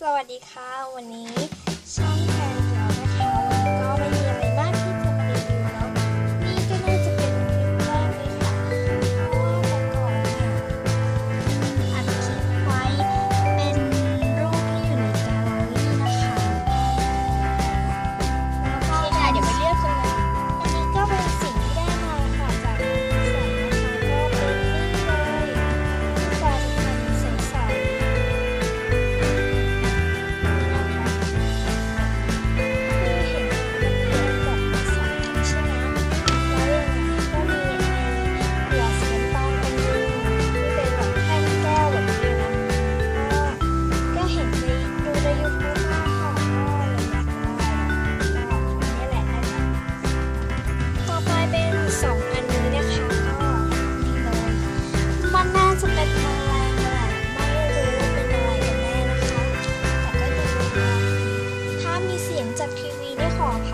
สวัสดีค่ะ วันนี้ช่อง จากทีวีได้ขอค่ะ